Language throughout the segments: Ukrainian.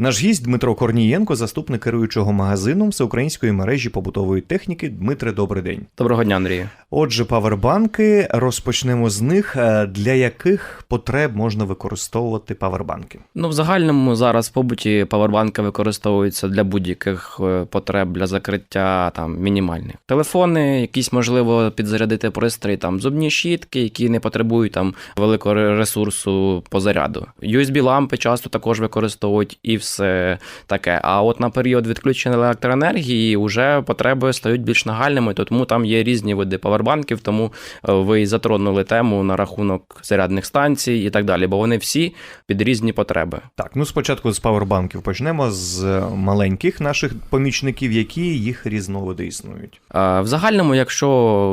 Наш гість Дмитро Корнієнко, заступник керуючого магазином всеукраїнської мережі побутової техніки. Дмитре, добрий день. Доброго дня, Андрію. Отже, павербанки розпочнемо з них. Е, Для яких потреб можна використовувати павербанки? Ну, в загальному зараз в побуті павербанки використовуються для будь-яких е, потреб для закриття там мінімальних. Телефони, якісь можливо підзарядити пристрій, там зубні щітки, які не потребують там великого ресурсу по заряду. USB лампи часто також використовують і все таке. А от на період відключення електроенергії вже потреби стають більш нагальними, то тому там є різні види павербанків, тому е, ви затронули тему на рахунок зарядних станцій і так далі, бо вони всі під різні потреби. Так, ну спочатку з павербанків почнемо з маленьких наших помічників, які їх різновиди існують. Е, В загальному, якщо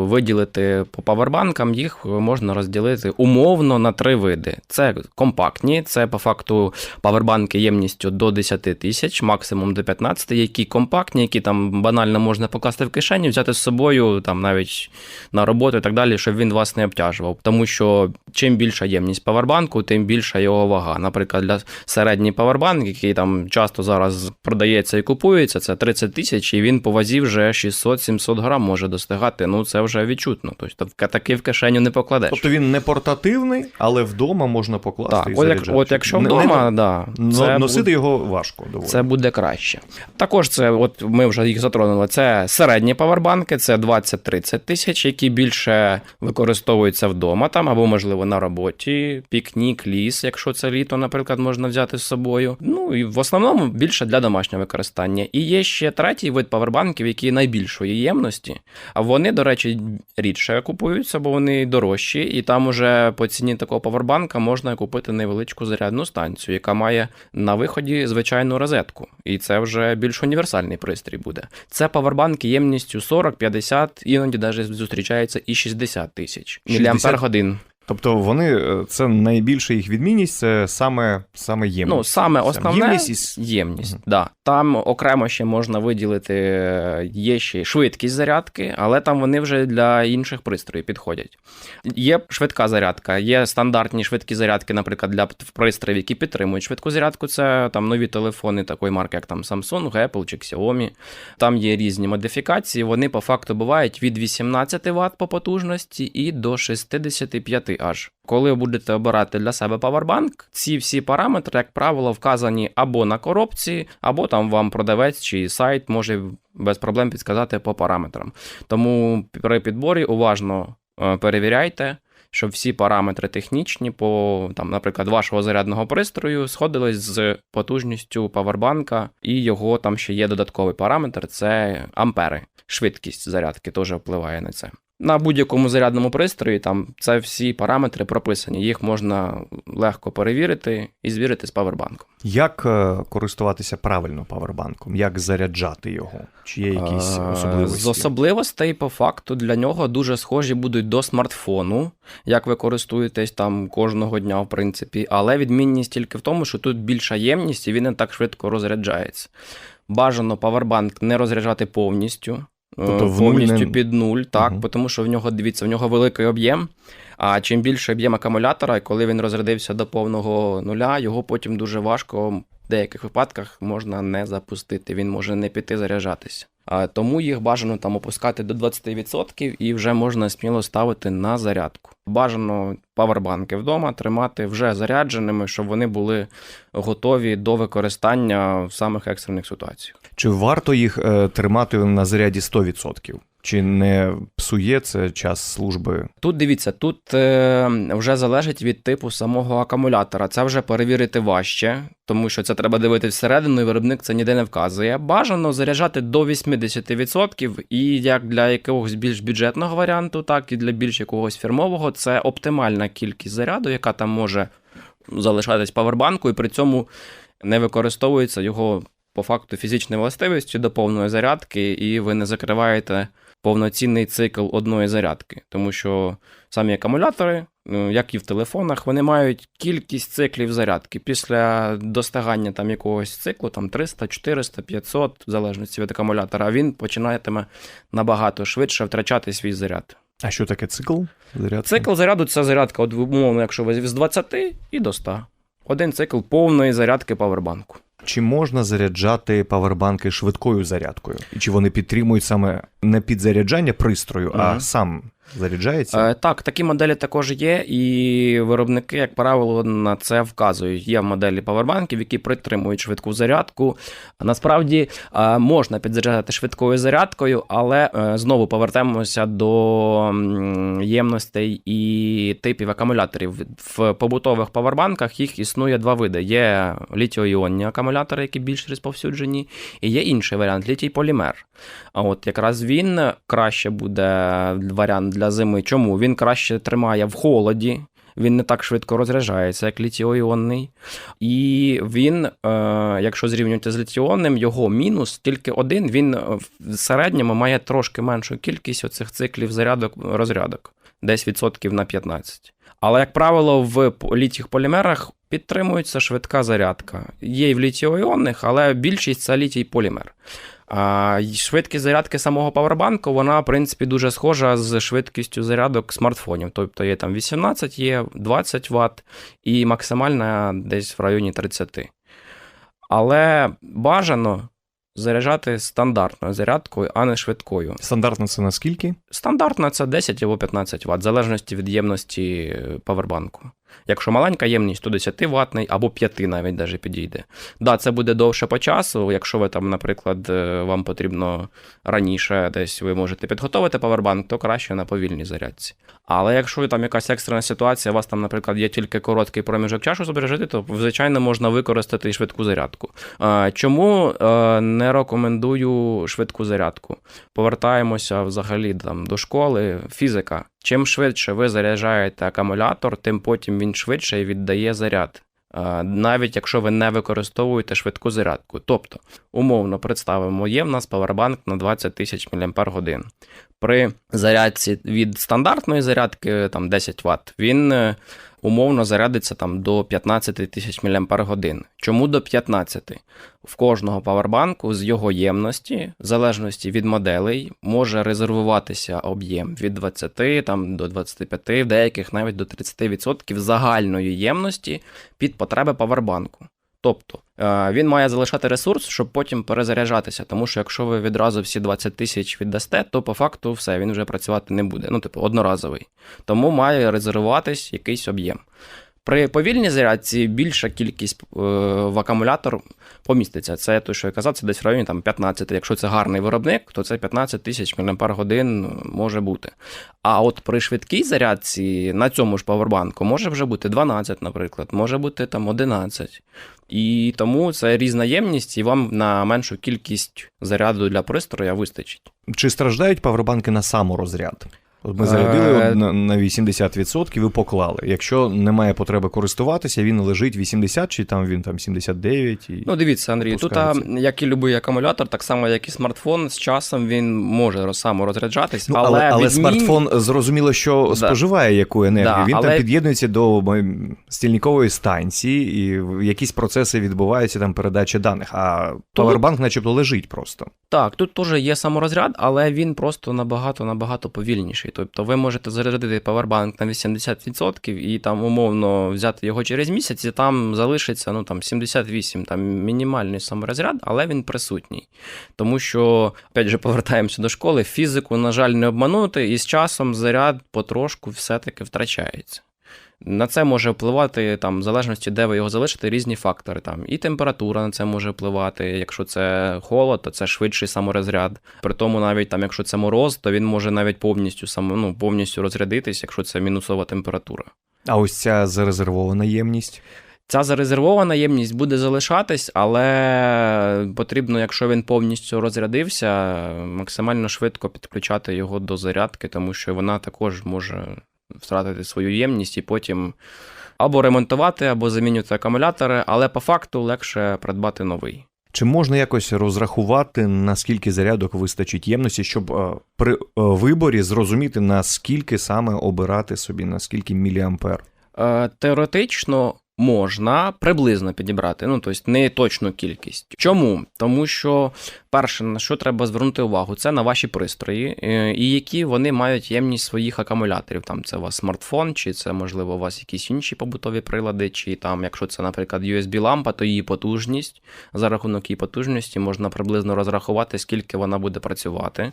виділити по павербанкам, їх можна розділити умовно на три види: це компактні, це по факту павербанки ємністю до 10 тисяч, максимум до 15, які компактні, які там банально можна покласти в кишені, взяти з собою там навіть на роботу і так далі, щоб він вас не обтяжував. Тому що чим більша ємність павербанку, тим більша його вага. Наприклад, для середній павербанк, який там часто зараз продається і купується, це 30 тисяч, і він по вазі вже 600-700 грам може достигати. Ну це вже відчутно. Тобто таки в кишеню не покладеш. Тобто він не портативний, але вдома можна покласти так, і от, як, от якщо вдома, не- да, це носити буде- важко доволі. Це буде краще. Також це, от ми вже їх затронули. Це середні павербанки, це 20-30 тисяч, які більше використовуються вдома там, або, можливо, на роботі, пікнік, ліс, якщо це літо, наприклад, можна взяти з собою. Ну і в основному більше для домашнього використання. І є ще третій вид павербанків, які найбільшої ємності. А вони, до речі, рідше купуються, бо вони дорожчі, і там уже по ціні такого павербанка можна купити невеличку зарядну станцію, яка має на виході звичайну розетку. І це вже більш універсальний пристрій буде. Це павербанки ємністю 40, 50, іноді навіть зустрічається і 60 тисяч 60? міліампер годин. Тобто вони е, це найбільша їх відмінність, це саме, саме ємність. Ну, саме основне ємність із- ємність. Мгм. Да. Там окремо ще можна виділити е, є ще швидкість зарядки, але там вони вже для інших пристроїв підходять. Є швидка зарядка, є стандартні швидкі зарядки, наприклад, для пристроїв, які підтримують швидку зарядку. Це там нові телефони такої марки, як там Samsung, Apple чи Xiaomi. Там є різні модифікації. Вони по факту бувають від 18 Вт по потужності і до 65 аж. Коли будете обирати для себе павербанк, ці всі параметри, як правило, вказані або на коробці, або там вам продавець чи сайт може без проблем підказати по параметрам. Тому при підборі уважно е, перевіряйте. Щоб всі параметри технічні по там, наприклад, вашого зарядного пристрою сходились з потужністю павербанка, і його там ще є додатковий параметр це ампери. Швидкість зарядки теж впливає на це. На будь-якому зарядному пристрої там це всі параметри прописані. Їх можна легко перевірити і звірити з павербанком. Як е, користуватися правильно павербанком? Як заряджати його? Чи є якісь Е, особливості? З особливостей, по факту, для нього дуже схожі будуть до смартфону, як ви користуєтесь там кожного дня, в принципі. Але відмінність тільки в тому, що тут більша ємність і він не так швидко розряджається. Бажано павербанк не розряджати повністю. Е, Тобто в нуль повністю не- під нуль, так, угу. тому що в нього, дивіться, в нього великий об'єм. А чим більше об'єм акумулятора, коли він розрядився до повного нуля, його потім дуже важко в деяких випадках можна не запустити. Він може не піти заряджатися. Тому їх бажано там опускати до 20% і вже можна сміло ставити на зарядку. Бажано павербанки вдома тримати вже зарядженими, щоб вони були готові до використання в самих екстрених ситуаціях. Чи варто їх е, тримати на заряді 100%? Чи не псує це час служби? Тут дивіться, тут е, вже залежить від типу самого акумулятора. Це вже перевірити важче, тому що це треба дивитися всередину, і виробник це ніде не вказує. Бажано заряджати до 80%, і як для якогось більш бюджетного варіанту, так і для більш якогось фірмового, це оптимальна кількість заряду, яка там може залишатись павербанку, і при цьому не використовується його по факту фізичні властивості до повної зарядки, і ви не закриваєте повноцінний цикл одної зарядки, тому що самі акумулятори, ну, як і в телефонах, вони мають кількість циклів зарядки. Після достигання там якогось циклу, там 300, 400, 500, в залежності від акумулятора, він починатиме набагато швидше втрачати свій заряд. А що таке цикл? Зарядки? Цикл заряду це зарядка, от умовно, якщо ви з 20 і до 100. Один цикл повної зарядки павербанку. Чи можна заряджати павербанки швидкою зарядкою? І чи вони підтримують саме не підзаряджання пристрою, а сам заряджається? Е, Так, такі моделі також є, і виробники, як правило, на це вказують. Є моделі павербанків, які підтримують швидку зарядку. Насправді е, можна підзаряджати швидкою зарядкою, але е, знову повертаємося до ємностей і типів акумуляторів. В побутових павербанках їх існує два види: є літіо-іонні акумулятори, які більш розповсюджені, і є інший варіант літій-полімер. А от якраз він краще буде варіант для зими. Чому? Він краще тримає в холоді. Він не так швидко розряджається, як літіо-іонний. І він, е, якщо зрівнювати з літіонним, його мінус тільки один. Він е, в середньому має трошки меншу кількість оцих циклів зарядок розрядок, десь відсотків на 15. Але, як правило, в літіх полімерах підтримується швидка зарядка. Є і в літіо-іонних, але більшість це літій полімер. А швидкість зарядки самого павербанку, вона, в принципі, дуже схожа з швидкістю зарядок смартфонів. Тобто є там 18, є 20 Вт і максимальна десь в районі 30. Але бажано заряджати стандартною зарядкою, а не швидкою. Стандартно це наскільки? Стандартна це 10 або 15 Вт, в залежності від ємності е, павербанку. Якщо маленька ємність, то 10 ватний або 5 навіть даже підійде. Да, це буде довше по часу. Якщо ви там, наприклад, е, вам потрібно раніше десь ви можете підготовити павербанк, то краще на повільній зарядці. Але якщо там якась екстрена ситуація, у вас там, наприклад, є тільки короткий проміжок часу збережити, то звичайно можна використати і швидку зарядку. Е, Чому е, не рекомендую швидку зарядку? Повертаємося взагалі там до школи. Фізика. Чим швидше ви заряджаєте акумулятор, тим потім він швидше віддає заряд. Навіть якщо ви не використовуєте швидку зарядку. Тобто, умовно представимо, є в нас павербанк на 20 тисяч мАч. При зарядці від стандартної зарядки, там 10 Вт, він е, умовно зарядиться там до 15 тисяч мАч. Чому до 15? В кожного павербанку з його ємності, в залежності від моделей, може резервуватися об'єм від 20 там, до 25, в деяких навіть до 30% загальної ємності під потреби павербанку. Тобто е, він має залишати ресурс, щоб потім перезаряджатися. Тому що якщо ви відразу всі 20 тисяч віддасте, то по факту все, він вже працювати не буде. Ну, типу, одноразовий. Тому має резервуватись якийсь об'єм. При повільній зарядці більша кількість е, в акумулятор поміститься. Це те, що я казав, це десь в районі там, 15. Якщо це гарний виробник, то це 15 тисяч мАч може бути. А от при швидкій зарядці на цьому ж павербанку може вже бути 12, наприклад, може бути там 11. І тому це різна ємність, і вам на меншу кількість заряду для пристроя вистачить. Чи страждають павербанки на саморозряд? От ми зарядили Е, на на 80% і поклали. Якщо немає потреби користуватися, він лежить 80 чи там він там 79 і Ну, дивіться, Андрій, тут, як і будь-який акумулятор, так само, як і смартфон, з часом він може саморозряджатись, Ну, але, але, але відмін- смартфон зрозуміло, що Да. споживає яку енергію. Да, він але- там під'єднується до стільникової станції, і якісь процеси відбуваються там передача даних. А павербанк, начебто, лежить просто. Так, тут теж є саморозряд, але він просто набагато набагато повільніший. Тобто ви можете зарядити павербанк на 80% і там умовно взяти його через місяць, і там залишиться ну там 78, там мінімальний саморозряд, але він присутній. Тому що, опять же, повертаємося до школи, фізику, на жаль, не обманути, і з часом заряд потрошку все-таки втрачається. На це може впливати там, в залежності, де ви його залишите, різні фактори. Там і температура на це може впливати. Якщо це холод, то це швидший саморозряд. При тому, навіть там, якщо це мороз, то він може навіть повністю само, ну, повністю розрядитись, якщо це мінусова температура. А ось ця зарезервована ємність. Ця зарезервована ємність буде залишатись, але потрібно, якщо він повністю розрядився, максимально швидко підключати його до зарядки, тому що вона також може втратити свою ємність і потім або ремонтувати, або замінювати акумулятори, але по факту легше придбати новий. Чи можна якось розрахувати, наскільки зарядок вистачить ємності, щоб е, при е, виборі зрозуміти, наскільки саме обирати собі, наскільки міліампер? Е, Теоретично можна приблизно підібрати, ну тобто не точну кількість. Чому? Тому що перше, на що треба звернути увагу, це на ваші пристрої, е, і які вони мають ємність своїх акумуляторів. Там це у вас смартфон, чи це, можливо, у вас якісь інші побутові прилади, чи там, якщо це, наприклад, USB-лампа, то її потужність. За рахунок її потужності можна приблизно розрахувати, скільки вона буде працювати.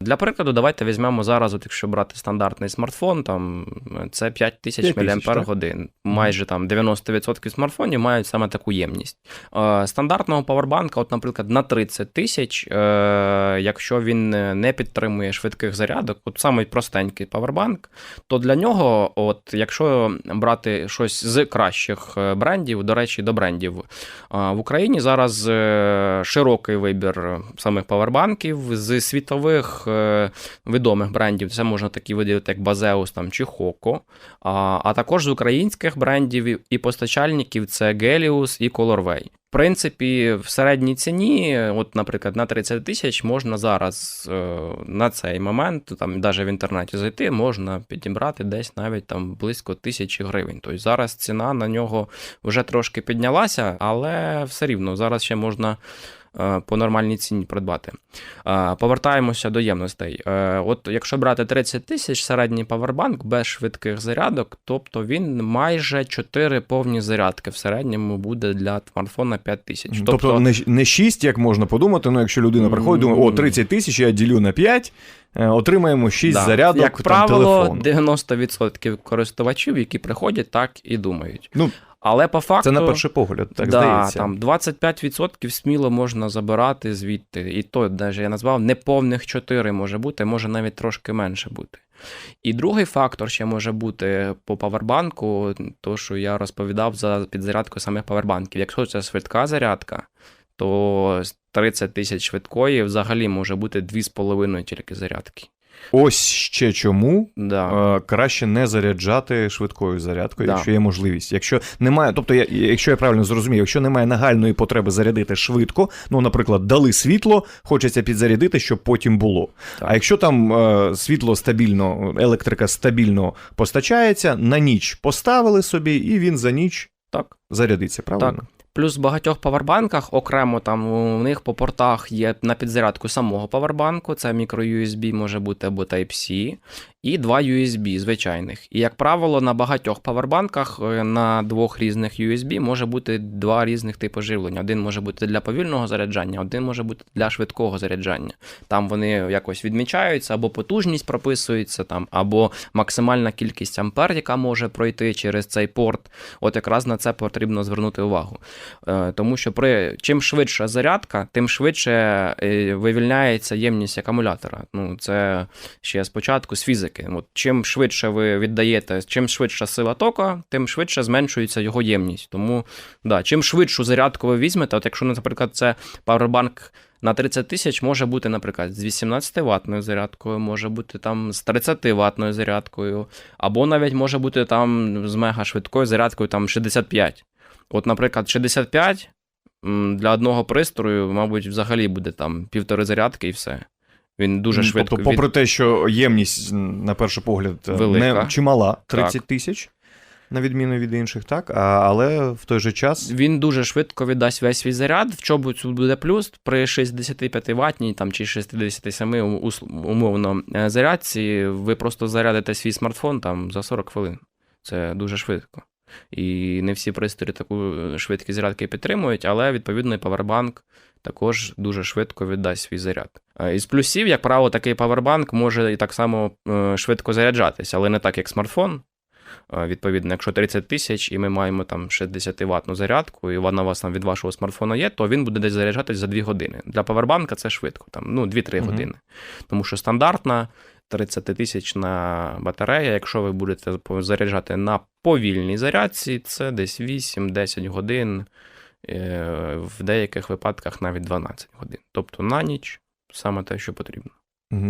Для прикладу, давайте візьмемо зараз, от якщо брати стандартний смартфон, там це 5000 5000, мАч. Майже там 90% смартфонів мають саме таку ємність. Е, Стандартного павербанка, от, наприклад, на 30 тисяч, е, якщо він не підтримує швидких зарядок, от самий простенький павербанк, то для нього, от якщо брати щось з кращих е, брендів, до речі, до брендів, е, в Україні зараз широкий вибір самих павербанків з світових відомих брендів. Це можна такі виділити, як Базеус там, чи Хоко. А, також з українських брендів і- постачальників це Gelius і Colorway. Принципі, в середній ціні, от, наприклад, на 30 тисяч можна зараз е, на цей момент, там навіть в інтернеті зайти, можна підібрати десь навіть там близько тисячі гривень. Тобто зараз ціна на нього вже трошки піднялася, але все рівно зараз ще можна по нормальній ціні придбати. Е, Повертаємося до ємностей. Е, От якщо брати 30 тисяч середній павербанк без швидких зарядок, тобто він майже 4 повні зарядки в середньому буде для смартфона 5 тисяч. Тобто, не, не 6, як можна подумати, ну якщо людина приходить, думає, о, 30 тисяч, я ділю на 5, е, отримаємо 6 Да. зарядок Як там, правило, телефону. 90% користувачів, які приходять, так і думають. Ну, Але по факту це на перший погляд, так да, здається. там 25% сміло можна забирати звідти. І то, навіть я назвав, неповних 4 може бути, може навіть трошки менше бути. І другий фактор ще може бути по павербанку, то що я розповідав за підзарядку самих павербанків. Якщо це швидка зарядка, то з 30 тисяч швидкої взагалі може бути 2,5 тільки зарядки. Ось ще чому Да. е, краще не заряджати швидкою зарядкою, Да. якщо є можливість. Якщо немає, тобто, я, якщо я правильно зрозумів, якщо немає нагальної потреби зарядити швидко, ну, наприклад, дали світло, хочеться підзарядити, щоб потім було. Так. А якщо там е, світло стабільно, електрика стабільно постачається, на ніч поставили собі, і він за ніч Так. зарядиться, правильно? Плюс в багатьох павербанках окремо там у них по портах є на підзарядку самого павербанку, це microUSB може бути або Type-C, і два USB звичайних. І, як правило, на багатьох павербанках е, на двох різних USB може бути два різних типи живлення. Один може бути для повільного заряджання, один може бути для швидкого заряджання. Там вони якось відмічаються, або потужність прописується, там, або максимальна кількість ампер, яка може пройти через цей порт. От якраз на це потрібно звернути увагу. Е, Тому що при чим швидша зарядка, тим швидше е, вивільняється ємність акумулятора. Ну, це ще спочатку з фізики. От чим швидше ви віддаєте, чим швидша сила тока, тим швидше зменшується його ємність. Тому да, чим швидшу зарядку ви візьмете, от якщо, наприклад, це павербанк на 30 тисяч може бути, наприклад, з 18 ватною зарядкою, може бути там з 30 ватною зарядкою, або навіть може бути там з мега швидкою зарядкою там 65. От, наприклад, 65 для одного пристрою, мабуть, взагалі буде там півтори зарядки і все. Він дуже швидко. Тобто, попри те, що ємність, на перший погляд, е, Велика. не чимала 30 Так. тисяч, на відміну від інших, так, а, але в той же час. Він дуже швидко віддасть весь свій заряд. В чому тут буде плюс? При 65 ватній там, чи 67 ум- умовно е, зарядці, ви просто зарядите свій смартфон там, за 40 хвилин. Це дуже швидко. І не всі пристрої таку е, швидкість зарядки підтримують, але відповідно і павербанк також дуже швидко віддасть свій заряд. Е, Із плюсів, як правило, такий павербанк може і так само е, швидко заряджатися, але не так, як смартфон. Е, Відповідно, якщо 30 тисяч і ми маємо там 60 ватну зарядку, і вона у вас там від вашого смартфона є, то він буде десь заряджатись за 2 години. Для павербанка це швидко, там, ну, 2-3 Мгм. години. Тому що стандартна 30 тисячна батарея, якщо ви будете заряджати на повільній зарядці, це десь 8-10 годин, в деяких випадках навіть 12 годин. Тобто на ніч саме те, що потрібно.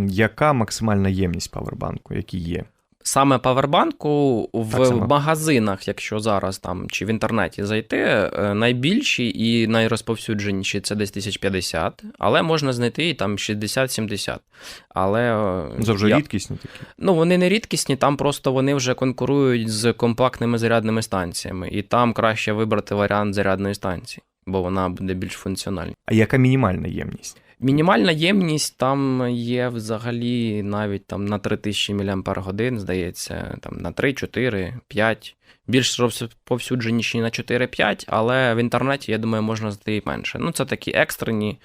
Яка максимальна ємність павербанку, які є? Саме павербанку в магазинах, якщо зараз там чи в інтернеті зайти, е, найбільші і найрозповсюдженіші це десь 1050, але можна знайти і там 60-70. Але е, Це вже я- рідкісні такі. Ну, вони не рідкісні, там просто вони вже конкурують з компактними зарядними станціями, і там краще вибрати варіант зарядної станції, бо вона буде більш функціональна. А яка мінімальна ємність? Мінімальна ємність там є взагалі навіть там на 3000 мАч, здається, там на 3, 4, 5. Більш розповсюдженіші на 4-5, але в інтернеті, я думаю, можна знайти і менше. Ну, це такі екстрені.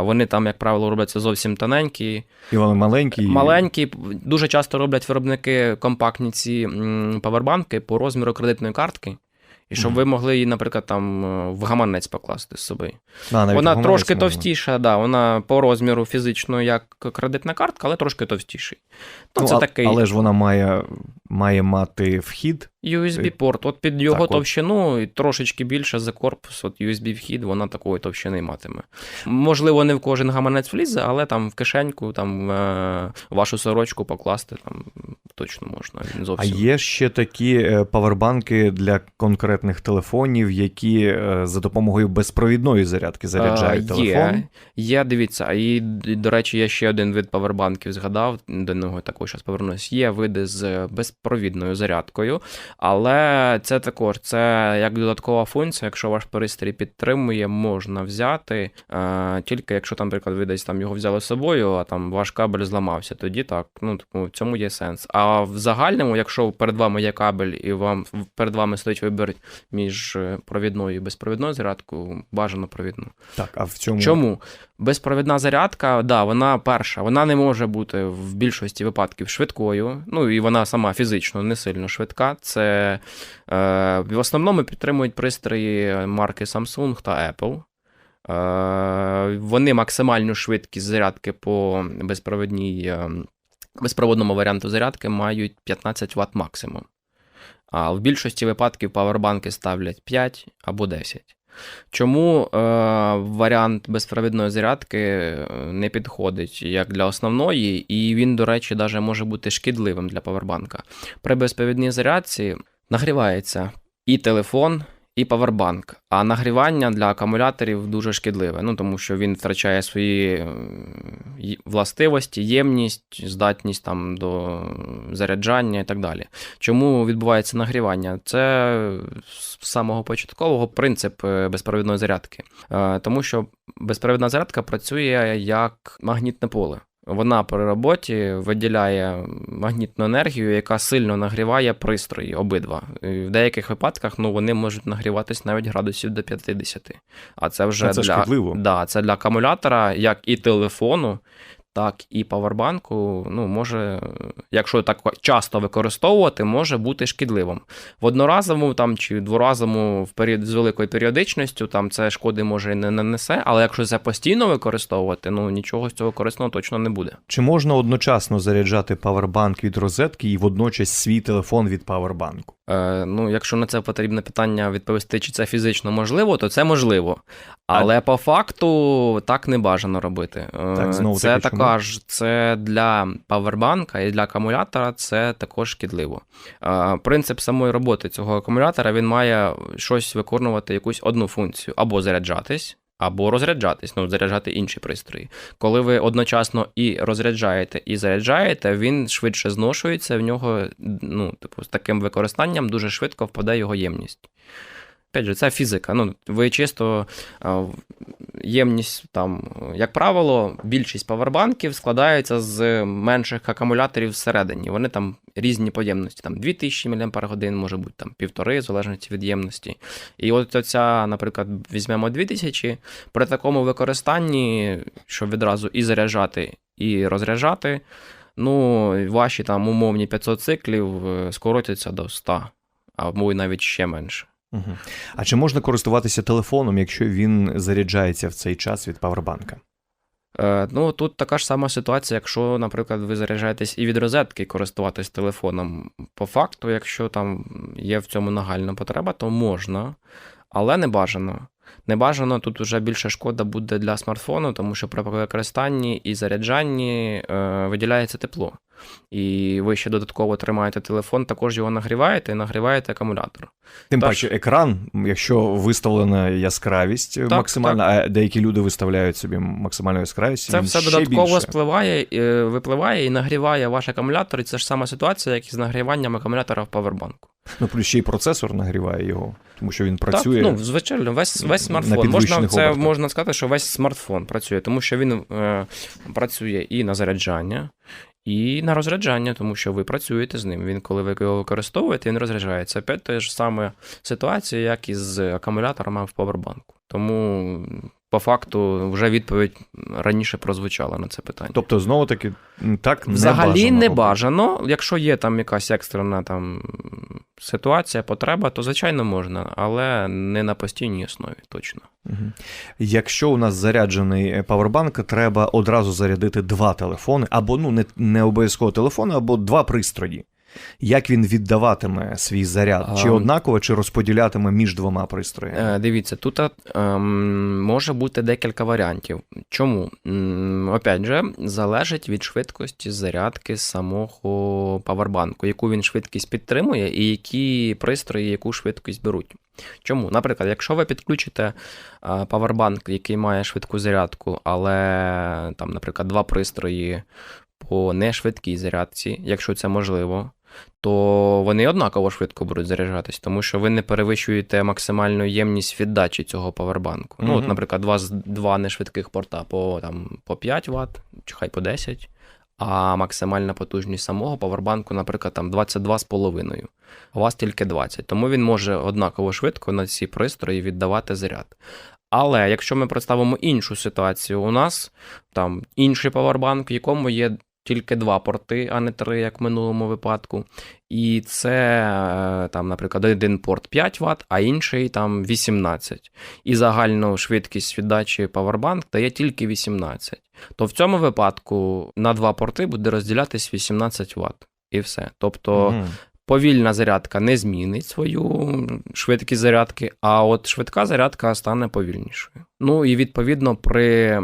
Вони там, як правило, робляться зовсім тоненькі, І вони маленькі. маленькі. Дуже часто роблять виробники компактні ці павербанки по розміру кредитної картки. І щоб Мгм. ви могли її, наприклад, там е, в гаманець покласти з собою. А, Вона трошки можна. товстіша, да, вона по розміру фізично як кредитна картка, але трошки товстіший. Ну, Ну, це а- такий Але ж вона має, має мати вхід. USB-порт. От під його Так, товщину і трошечки більше за корпус, от USB-вхід, вона такої товщини матиме. Можливо, не в кожен гаманець влізе, але там в кишеньку, там е, вашу сорочку покласти там точно можна. Він А є ще такі е, павербанки для конкретних телефонів, які е, за допомогою безпровідної зарядки заряджають Е, телефон. Є, є, дивіться, і, до речі, я ще один вид павербанків згадав, до нього також зараз повернусь. Є види з безпровідною зарядкою, але це також це як додаткова функція, якщо ваш пристрій підтримує, можна взяти. Е, тільки якщо там, наприклад, ви десь там його взяли з собою, а там ваш кабель зламався, тоді так. Ну, тому в цьому є сенс. А в загальному, якщо перед вами є кабель і вам перед вами стоїть вибір між е, провідною і безпровідною зарядкою, бажано провідну. Так, а в цьому Чому? Безпровідна зарядка, да, вона перша, вона не може бути в більшості випадків швидкою. Ну і вона сама фізично не сильно швидка. Це е, в основному підтримують пристрої марки Samsung та Apple. Е, вони максимальну швидкість зарядки по безпровідній, е, безпроводному варіанту зарядки мають 15 Вт максимум. А в більшості випадків павербанки ставлять 5 або 10. Чому е, варіант безпровідної зарядки е, не підходить як для основної, і він, до речі, даже може бути шкідливим для павербанка. При безпровідній зарядці нагрівається і телефон, і павербанк. А нагрівання для акумуляторів дуже шкідливе, ну тому що він втрачає свої властивості, ємність, здатність там до заряджання і так далі. Чому відбувається нагрівання? Це з самого початкового принцип е, безпровідної зарядки. Е, Тому що безпровідна зарядка працює як магнітне поле. Вона при роботі виділяє магнітну енергію, яка сильно нагріває пристрої обидва. І В деяких випадках ну, вони можуть нагріватись навіть градусів до 50. А це вже А це для, шкідливо. Да, це для акумулятора, як і телефону, так і павербанку. Ну, може, якщо так часто використовувати, може бути шкідливим. В одноразовому там чи дворазовому в період з великою періодичністю там це шкоди може і не нанесе, але якщо це постійно використовувати, ну нічого з цього корисного точно не буде. чи можна одночасно заряджати павербанк від розетки і водночас свій телефон від павербанку? Е, ну, якщо на це потрібне питання відповісти, чи це фізично можливо, то це можливо. Але по факту так не бажано робити. Е, Так, знову це таки, така ж, це для павербанка і для акумулятора це також шкідливо. Е, принцип самої роботи цього акумулятора він має щось виконувати, якусь одну функцію, або заряджатись. Або розряджатись, ну заряджати інші пристрої. Коли ви одночасно і розряджаєте, і заряджаєте, він швидше зношується, в нього, ну, типу, з таким використанням дуже швидко впаде його ємність. Опять же, це фізика. Ну, ви чисто ємність там, як правило, більшість павербанків складається з менших акумуляторів всередині. Вони там різні по ємності, там 2000 мАч, може бути там півтори, в залежності від ємності. І от оця, наприклад, візьмемо 2000, при такому використанні, щоб відразу і заряджати, і розряджати, ну, ваші там умовні 500 циклів е, скоротяться до 100, або навіть ще менше. Угу. А чи можна користуватися телефоном, якщо він заряджається в цей час від павербанка? Е, ну, тут така ж сама ситуація, якщо, наприклад, ви заряджаєтесь і від розетки користуватись телефоном. По факту, якщо там є в цьому нагальна потреба, то можна, але не бажано. Не бажано тут вже більше шкода буде для смартфону, тому що при використанні і заряджанні е, виділяється тепло. І ви ще додатково тримаєте телефон, також його нагріваєте і нагріваєте акумулятор. Тим Так. паче, екран, якщо виставлена яскравість максимальна, а деякі люди виставляють собі максимальну яскравість, Це все ще додатково більше. спливає, е, випливає і нагріває ваш акумулятор. І це ж сама ситуація, як і з нагріванням акумулятора в павербанку. Ну, плюс ще й процесор нагріває його, тому що він працює. Так, ну, звичайно, весь, весь на смартфон. Можна, це обертах. можна сказати, що весь смартфон працює, тому що він е, працює і на заряджання, і на розряджання, тому що ви працюєте з ним. Він, коли ви його використовуєте, він розряджається. Опять та ж саме ситуація, як і з акумуляторами в павербанку. Тому, по факту, вже відповідь раніше прозвучала на це питання. Тобто, знову таки, так Взагалі не не бажано. бажано. Якщо є там якась екстрена там ситуація, потреба, то звичайно можна, але не на постійній основі, точно. Якщо у нас заряджений е, павербанк, треба одразу зарядити два телефони, або ну не, не обов'язково телефони, або два пристрої. Як він віддаватиме свій заряд? Чи однаково, чи розподілятиме між двома пристроями? Е, дивіться, тут ем, може бути декілька варіантів. Чому? Опять же, залежить від швидкості зарядки самого павербанку, яку він швидкість підтримує, і які пристрої яку швидкість беруть. Чому? Наприклад, якщо ви підключите е, павербанк, який має швидку зарядку, але там, наприклад, два пристрої по нешвидкій зарядці, якщо це можливо, то вони однаково швидко будуть заряджатись, тому що ви не перевищуєте максимальну ємність віддачі цього павербанку. Ну, от, наприклад, у вас два нешвидких порта по, там, по 5 Вт, чи хай по 10, а максимальна потужність самого павербанку, наприклад, там 22,5. А у вас тільки 20. Тому він може однаково швидко на ці пристрої віддавати заряд. Але якщо ми представимо іншу ситуацію, у нас там інший павербанк, в якому є тільки два порти, а не три, як в минулому випадку. І це е, там, наприклад, один порт 5 Вт, а інший там 18. І загальну швидкість віддачі Powerbank дає тільки 18. То в цьому випадку на два порти буде розділятись 18 Вт. І все. Тобто Мгм. Повільна зарядка не змінить свою швидкість зарядки, а от швидка зарядка стане повільнішою. Ну і відповідно при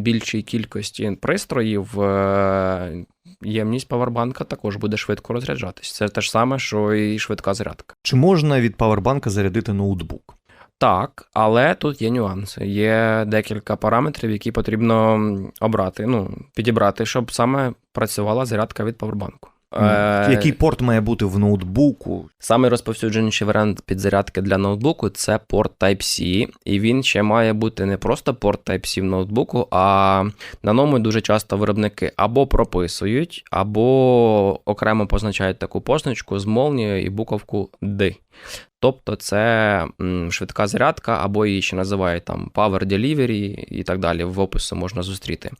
більшій кількості пристроїв е, ємність павербанка також буде швидко розряджатись. Це те ж саме, що і швидка зарядка. Чи можна від павербанка зарядити ноутбук? Так, але тут є нюанси. Є декілька параметрів, які потрібно обрати, ну, підібрати, щоб саме працювала зарядка від павербанку. Е, Який порт має бути в ноутбуку? Самий розповсюдженіший варіант підзарядки для ноутбуку це порт Type-C, і він ще має бути не просто порт Type-C в ноутбуку, а на ньому дуже часто виробники або прописують, або окремо позначають таку позначку з молнією і буковку D. Тобто це швидка зарядка, або її ще називають там Power Delivery і так далі. В опису можна зустріти.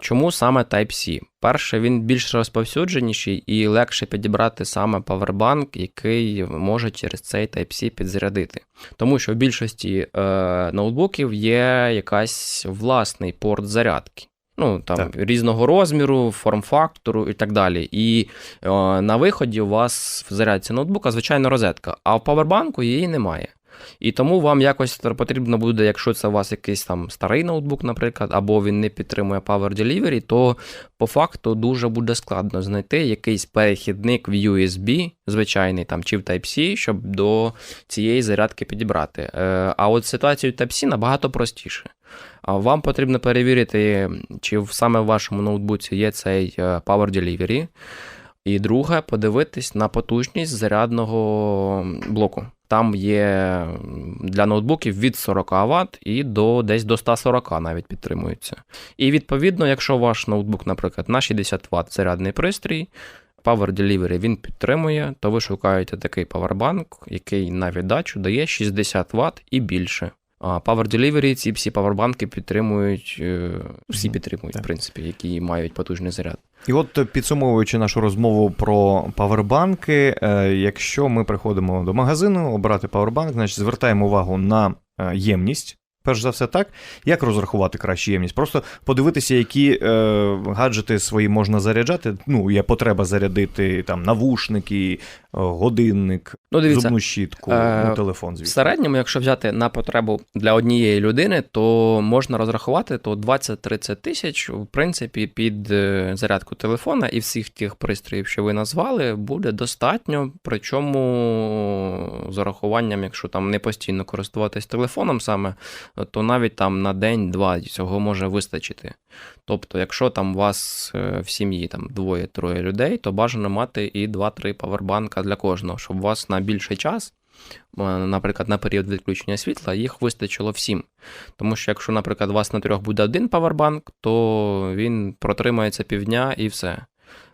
Чому саме Type-C? Перше, він більш розповсюдженіший і легше підібрати саме павербанк, який може через цей Type-C підзарядити. Тому що в більшості е, ноутбуків є якась власний порт зарядки. Ну, там Так. різного розміру, форм-фактору і так далі. І е, на виході у вас в зарядці ноутбука, звичайно, розетка, а в павербанку її немає. І тому вам якось потрібно буде, якщо це у вас якийсь там старий ноутбук, наприклад, або він не підтримує Power Delivery, то по факту дуже буде складно знайти якийсь перехідник в USB, звичайний там чи в Type-C, щоб до цієї зарядки підібрати. Е, А от ситуацію Type-C набагато простіше. Вам потрібно перевірити, чи саме в вашому ноутбуці є цей е, Power Delivery. І друге, подивитись на потужність зарядного блоку. Там є для ноутбуків від 40 Вт і до десь до 140 навіть підтримується. І відповідно, якщо ваш ноутбук, наприклад, на 60 Вт зарядний пристрій, Power Delivery він підтримує, то ви шукаєте такий павербанк, який на віддачу дає 60 Вт і більше. А Power Delivery ці всі павербанки підтримують, е, всі підтримують, в принципі, які мають потужний заряд. І от е, підсумовуючи нашу розмову про павербанки, е, якщо ми приходимо до магазину обрати павербанк, значить звертаємо увагу на е, ємність. Перш за все, так. Як розрахувати кращу ємність? Просто подивитися, які е, гаджети свої можна заряджати. Ну, є потреба зарядити там навушники, годинник, Ну, дивіться, зубну щітку, е, ну, телефон, В середньому, якщо взяти на потребу для однієї людини, то можна розрахувати то 20-30 тисяч, в принципі, під е, зарядку телефона і всіх тих пристроїв, що ви назвали, буде достатньо. Причому з урахуванням, якщо там не постійно користуватись телефоном саме, то навіть там на день-два цього може вистачити. Тобто, якщо там у вас е, в сім'ї там двоє-троє людей, то бажано мати і 2-3 павербанка для кожного, щоб у вас на більший час, е, наприклад, на період відключення світла, їх вистачило всім. Тому що якщо, наприклад, у вас на трьох буде один павербанк, то він протримається півдня і все.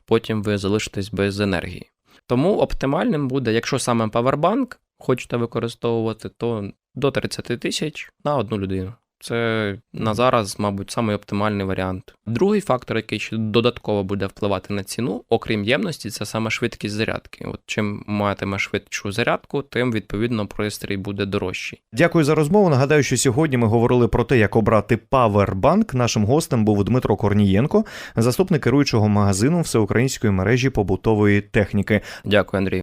Потім ви залишитесь без енергії. Тому оптимальним буде, якщо саме павербанк хочете використовувати, то до 30 тисяч на одну людину. Це на зараз, мабуть, самий оптимальний варіант. Другий фактор, який ще додатково буде впливати на ціну, окрім ємності, це саме швидкість зарядки. От чим матиме швидшу зарядку, тим відповідно пристрій буде дорожчий. Дякую за розмову. Нагадаю, що сьогодні ми говорили про те, як обрати Powerbank. Нашим гостем був Дмитро Корнієнко, заступник керуючого магазину всеукраїнської мережі побутової техніки. Дякую, Андрій.